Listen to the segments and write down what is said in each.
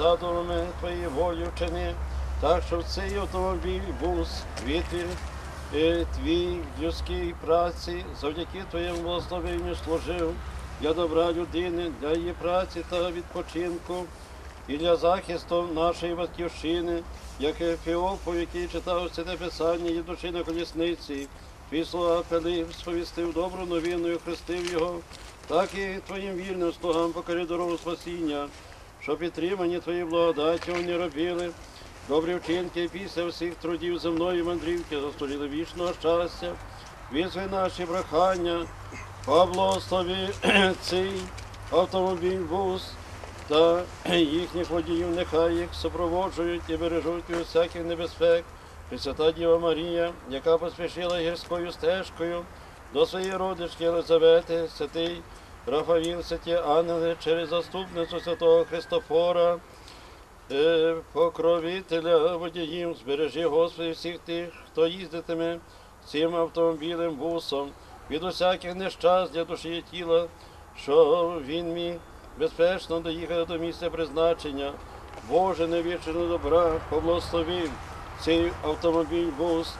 задумами твоєї волі вчини, так що цей автомобіль був світлі е, твій людській праці, завдяки твоєму благословенню служив для добра людини, для її праці та відпочинку і для захисту нашої батьківщини, як Ефіопу, який читав це писання, їдучи на колісниці, твій слуга сповістив добру новину і хрестив його, так і твоїм вільним слугам покори дорогу спасіння, що підтримані твої благодаті вони робили. Добрі вчинки після всіх трудів земної мандрівки заслужили вічного щастя. Візви наші прохання, поблагослови цей автомобіль вуз та їхніх водіїв, нехай їх супроводжують і бережуть від всяких небезпек. Пресвята Діва Марія, яка поспішила гірською стежкою до своєї родички Елизавети, святий Рафаїл, святі ангели, через заступницю святого Христофора, е, покровителя водіїв, збережи Господи всіх тих, хто їздитиме цим автомобілем бусом від усяких нещасть для душі і тіла, що він міг безпечно доїхати до місця призначення. Боже невічного добра, поблагословив цей автомобіль бус,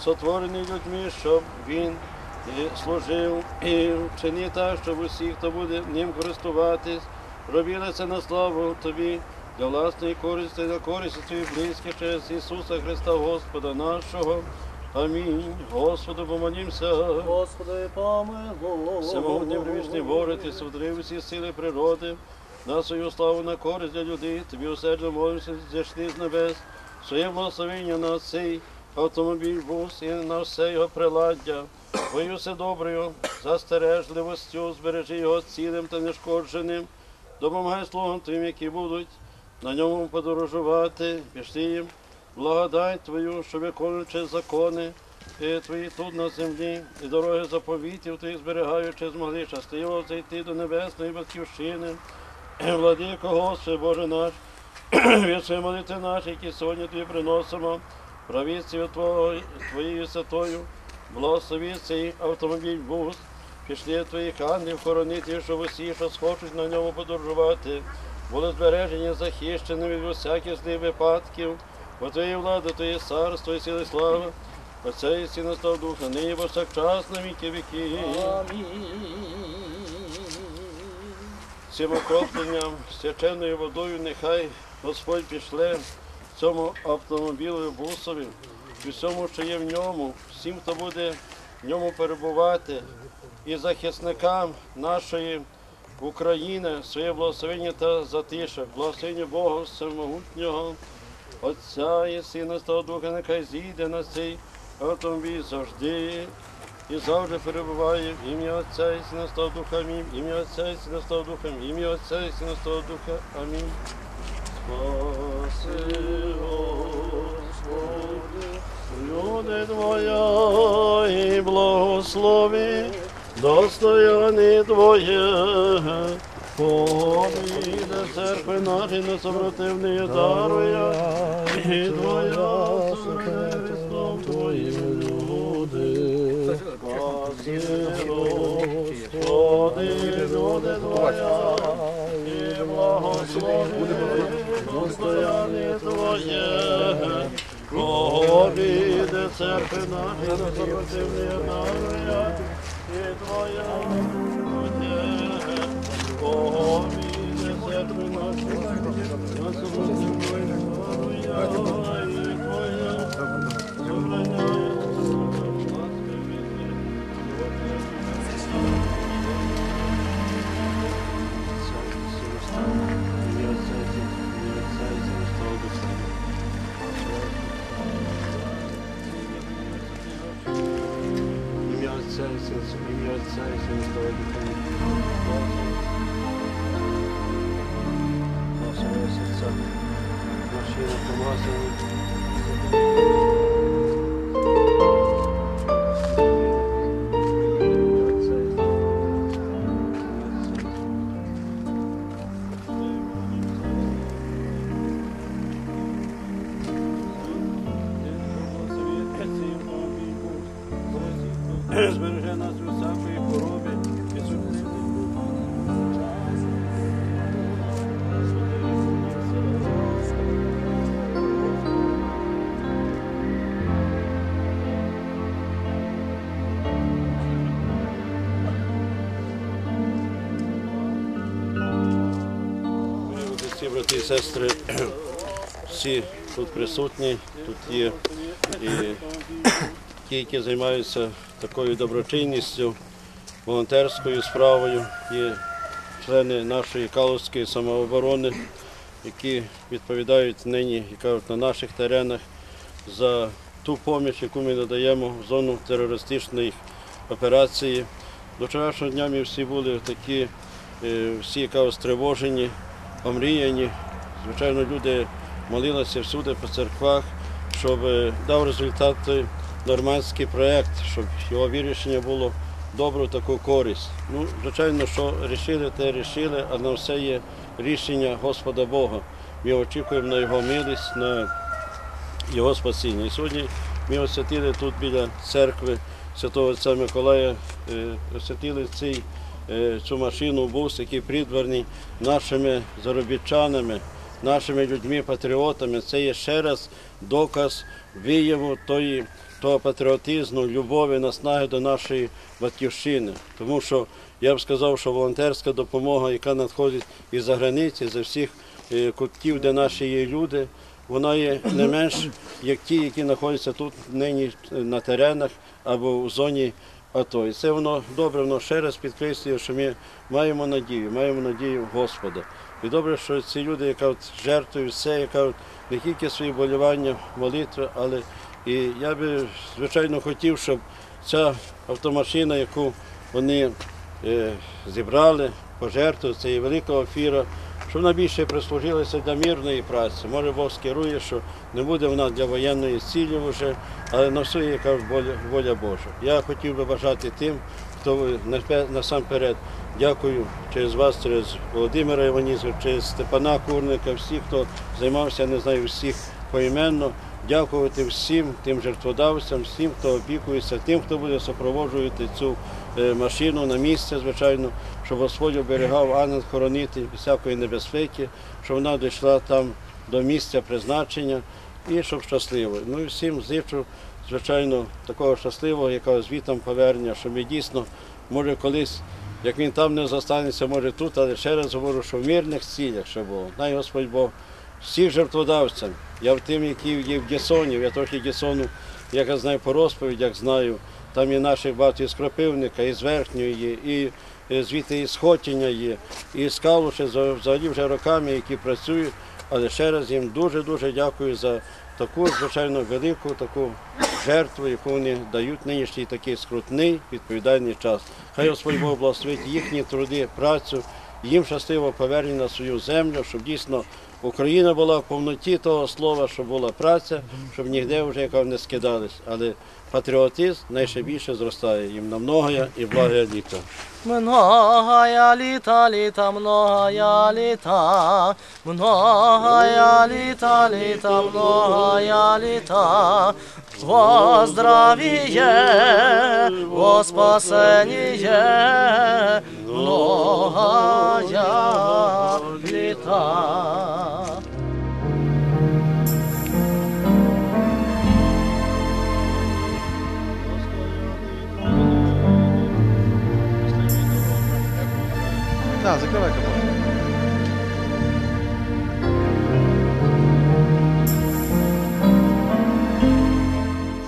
сотворений людьми, щоб він е, служив і вчини так, щоб усі, хто буде ним користуватись, робили це на славу Тобі, для власної користі, для користі твоїх близьких через Ісуса Христа Господа нашого. Амінь. Господу помолімся. Господи, помилуй. Всемогутній привічний Боже, ти сотворив усі сили природи, на свою славу на користь для людей, тобі усердно молимося, зійшли з небес, своє благословення на цей автомобіль бус і на все його приладдя. Твою доброю, застережливостю, збережи його цілим та нешкодженим. Допомагай слугам твоїм, які будуть на ньому подорожувати, пішли їм благодать Твою, що виконуючи закони е, Твої тут на землі, і дороги заповітів Твоїх зберігаючи, змогли щасливо зайти до небесної батьківщини. Владико Господи, Боже наш, вічої молитви наші, які сьогодні Тобі приносимо, правіцею Твого, Твоєю святою, благослови цей автомобіль бус, пішли Твоїх ангелів хоронити, щоб усі, що схочуть на ньому подорожувати, були збережені, захищені від усяких злих випадків, бо Твоє влада, Твоє царство і сили слава, Отця і Сина став Духа, нині повсякчас на віки віки. Цим окропленням, свяченою водою, нехай Господь пішле цьому автомобілю бусові, і всьому, що є в ньому, всім, хто буде в ньому перебувати, і захисникам нашої України, своє благословення та затишок, благословення Бога Всемогутнього, Отця і Сина Стого Духа, нехай зійде на цей автомобіль завжди і завжди перебуває в ім'я Отця і Сина Стого Духа. Амінь. Ім'я Отця і Сина Стого Духа. Ім'я Отця і Сина Стого Духа. Амінь. Спаси, Господи, люди Твоя і благослови, достояни Твоє. Поміде церкви наші на супротивні дарує, і Твоя Христом Твоїм люди. Спаси, Господи, люди Твоя, і благослови, достояння Твоє. Поміде церкви наші на супротивні дарує, і Твоя буде. Поміде церкви наші на супротивні дарує, брати і сестри, всі тут присутні, тут є і ті, які займаються такою доброчинністю, волонтерською справою, є члени нашої Калузької самооборони, які відповідають нині і кажуть, на наших теренах за ту поміч, яку ми надаємо в зону терористичної операції. До вчорашнього дня ми всі були такі, е, всі яка стривожені, омріяні. Звичайно, люди молилися всюди по церквах, щоб е, дав результати нормандський проєкт, щоб його вирішення було добру таку користь. Ну, звичайно, що рішили, те рішили, а на все є рішення Господа Бога. Ми очікуємо на Його милість, на Його спасіння. І сьогодні ми освятили тут біля церкви Святого Отця Миколая, е, освятили цей, е, цю машину, бус, який придворний нашими заробітчанами, нашими людьми, патріотами. Це є ще раз доказ вияву тої, того патріотизму, любові, наснаги до нашої батьківщини. Тому що я б сказав, що волонтерська допомога, яка надходить із-за границі, з всіх е, кутків, де наші є люди, вона є не менш як ті, які знаходяться тут нині на теренах або в зоні АТО. І це воно добре, воно ще раз підкреслює, що ми маємо надію, маємо надію в Господа. І добре, що ці люди, яка от жертвують все, яка от не тільки свої болівання, молитви, але і я би звичайно хотів, щоб ця автомашина, яку вони е, зібрали, пожертвували, це є велика офіра, щоб вона більше прислужилася для мирної праці. Може Бог скерує, що не буде вона для воєнної цілі вже, але на все є воля, воля Божа. Я хотів би бажати тим, хто насамперед дякую через вас, через Володимира Іванізова, через Степана Курника, всіх, хто займався, не знаю, всіх поіменно. Дякувати всім тим жертводавцям, всім, хто опікується, тим, хто буде супроводжувати цю е, машину на місце, звичайно, щоб Господь оберігав ангел хоронити всякої небезпеки, щоб вона дійшла там до місця призначення і щоб щасливо. Ну і всім зичу, звичайно, такого щасливого, якого звітом повернення, щоб ми дійсно, може, колись, як він там не застанеться, може тут, але ще раз говорю, що в мирних цілях ще було. Най Господь Бог всіх жертводавцям. Я в тим, які є в Гесоні, я трохи Гесону, як я знаю по розповідях, знаю. Там і наших багато із Кропивника, і з Верхньої і звідти і Хотіня є, і з Калуші, взагалі вже роками, які працюють. Але ще раз їм дуже-дуже дякую за таку, звичайно, велику таку жертву, яку вони дають нинішній такий скрутний, відповідальний час. Хай Господь Бог благословить їхні труди, працю, їм щасливо повернення на свою землю, щоб дійсно Україна була в повноті того слова, щоб була праця, щоб ніде вже яка не скидались. Але патріотизм найше більше зростає їм на многое і благе літо. Многая літа, літа, многая літа, многая літа, літа, многая літа, во здравіє, во спасеніє, многая літа. Так, закривай капот.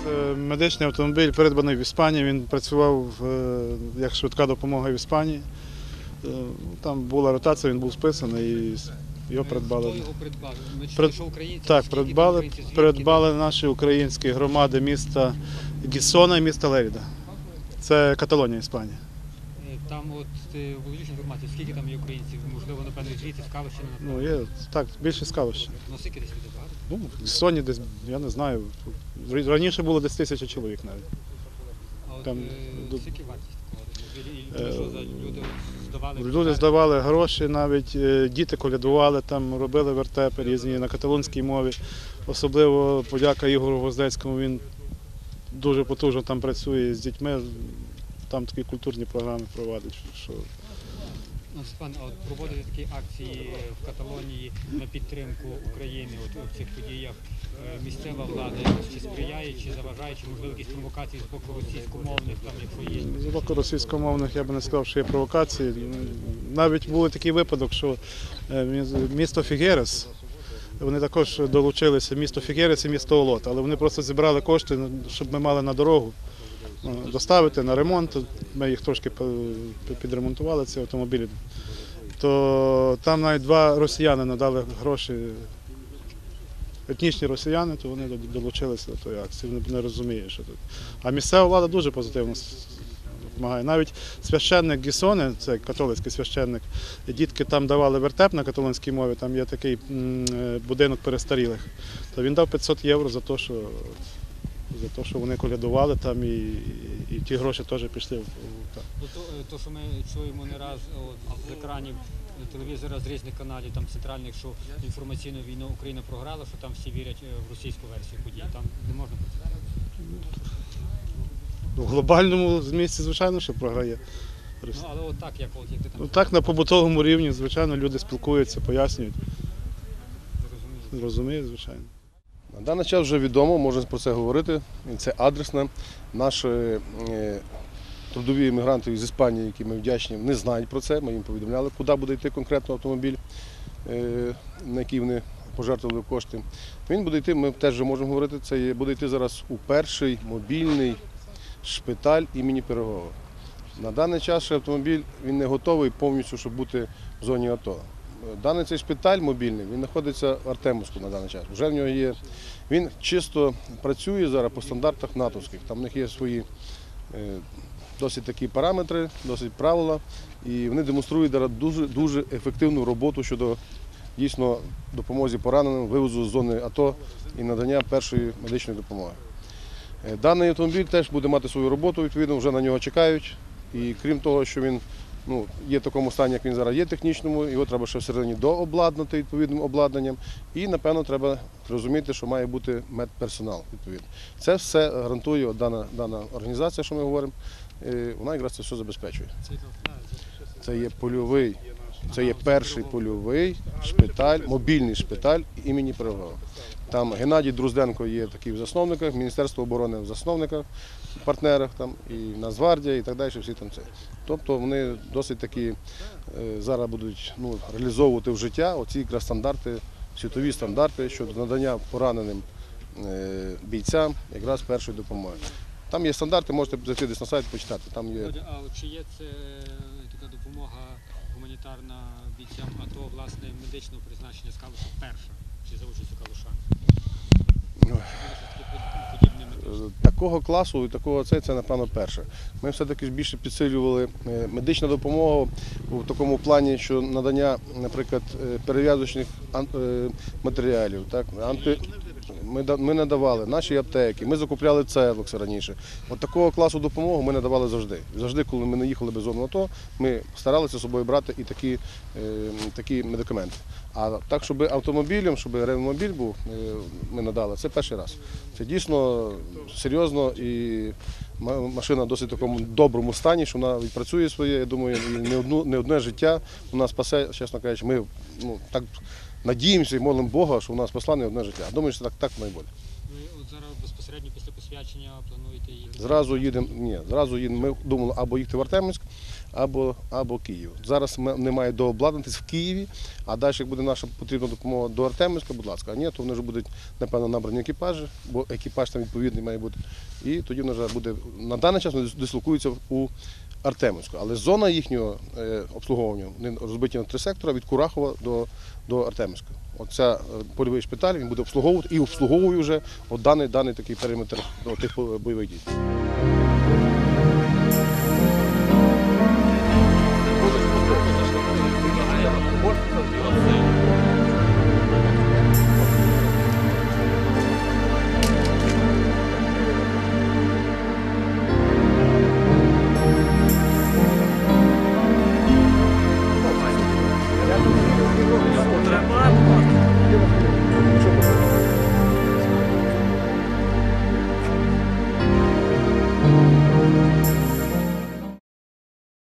Це медичний автомобіль, придбаний в Іспанії. Він працював е, як швидка допомога в Іспанії. Е, Там була ротація, він був списаний і його придбали. Хто його придбав? Ми чули, що українці. Так, Скільки придбали, українців, звідки? придбали наші українські громади міста Гісона і міста Леріда. Це Каталонія, Іспанія. Е, Там от е, володієш інформацію, скільки там є українців, можливо, напевно, звідти з Ну, є так, більше скалища. Ну, скільки десь люди багато? Ну, в Соні десь, я не знаю. Раніше було десь тисяча чоловік навіть. А от Там е, ду- скільки вартість такого? Е, що за люди здавали? Люди здавали гроші, навіть е, діти колядували, там робили вертепи різні на каталонській мові. Особливо подяка Ігору Гвоздецькому, він дуже потужно там працює з дітьми, там такі культурні програми проводить. Що Ну, от проводити такі акції в Каталонії на підтримку України от у цих подіях е, місцева влада чи сприяє, чи заважає, чи можливо якісь провокації з боку російськомовних, там якщо є. З боку російськомовних я би не сказав, що є провокації. Навіть був такий випадок, що е, місто Фігерес, вони також долучилися, місто Фігерес і місто Олот, але вони просто зібрали кошти, щоб ми мали на дорогу доставити на ремонт. Ми їх трошки підремонтували, ці автомобілі. То там навіть два росіяни надали гроші, етнічні росіяни, то вони долучилися до тої акції. Вони не розуміють, що тут. А місцева влада дуже позитивно допомагає. Навіть священник Гісоне, це католицький священник, дітки там давали вертеп на католицькій мові, там є такий е, будинок перестарілих. То він дав 500 євро за те, що, за те, що вони колядували там, і, і ті гроші теж пішли так. Ну, то, е, то, що ми чуємо не раз от, з екранів е, телевізора з різних каналів, там центральних, що інформаційну війну Україна програла, що там всі вірять е, в російську версію подій. Там не можна про це. В глобальному змісті, звичайно, що програє. Ну, але от так, як, от, як ти там Ну, так, на побутовому рівні, звичайно, люди спілкуються, пояснюють, розуміють, звичайно. На даний час вже відомо, можна про це говорити. Це адресно. Наші е, трудові іммігранти з Іспанії, які ми вдячні, не знають про це. Ми їм повідомляли, куди буде йти конкретно автомобіль, е, на який вони пожертвували кошти. Він буде йти, ми теж вже можемо говорити, це буде йти зараз у перший мобільний шпиталь імені Пирогова. На даний час автомобіль він не готовий повністю, щоб бути в зоні АТО. Даний цей шпиталь мобільний він знаходиться в Артемовську на даний час. Вже в нього є. Він чисто працює зараз по стандартах натовських. Там в них є свої е, досить такі параметри, досить правила. І вони демонструють зараз дуже дуже ефективну роботу щодо дійсно допомоги пораненим, вивозу з зони АТО і надання першої медичної допомоги. Е, Даний автомобіль теж буде мати свою роботу, відповідно, вже на нього чекають. І крім того, що він ну, є в такому стані, як він зараз є технічному, його треба ще всередині дообладнати відповідним обладнанням. І, напевно, треба розуміти, що має бути медперсонал відповідно. Це все гарантує дана, дана організація, що ми говоримо. Вона якраз це все забезпечує. Це є польовий, це є перший польовий шпиталь, мобільний шпиталь імені Пирогова. Там Геннадій Друзденко є такий в засновниках, Міністерство оборони в засновниках, партнерах, там, і Нацгвардія, і так далі, всі там це. Тобто вони досить такі е, зараз будуть ну, реалізовувати в життя оці якраз стандарти, світові стандарти щодо надання пораненим е, бійцям якраз першої допомоги. Там є стандарти, можете зайти десь на сайт почитати. Там є А чи є це така допомога гуманітарна бійцям АТО, власне, медичного призначення з Калуша перша, чи за участю Калуша? Такого класу і такого це, це напевно перше. Ми все-таки більше підсилювали е, медичну допомогу у такому плані, що надання, наприклад, е, перев'язочних е, матеріалів. Так, анти... ми, ми надавали наші аптеки, ми закупляли цевокс раніше. От такого класу допомоги ми надавали завжди. Завжди, коли ми не їхали без зону АТО, ми старалися з собою брати і такі, е, такі медикаменти. А так, щоб автомобілем, щоб реанімобіль був, е, ми надали, це перший раз. Це дійсно серйозно і машина в досить такому доброму стані, що вона відпрацює своє. Я думаю, не, одну, не одне життя вона спасе, чесно кажучи, ми ну, так надіємося і молимо Бога, що вона спасла не одне життя. Думаю, що так, так бути. Ви от зараз безпосередньо після посвячення плануєте їхати? Зразу їдемо, ні, зразу їдемо. Ми думали або їхати в Артемівськ, або, або Київ. Зараз ми- немає дообладнатись в Києві, а далі, як буде наша потрібна допомога до Артемівська, будь ласка. А ні, то вони вже будуть, напевно, набрані екіпажі, бо екіпаж там відповідний має бути. І тоді вони вже буде на даний час дислокуються у Артемівську. Але зона їхнього е, обслуговування вони розбиті на три сектора від Курахова до, до Артемівська. Оця е, польовий шпиталь він буде обслуговувати і обслуговує вже от даний, даний такий периметр тих бойових дій.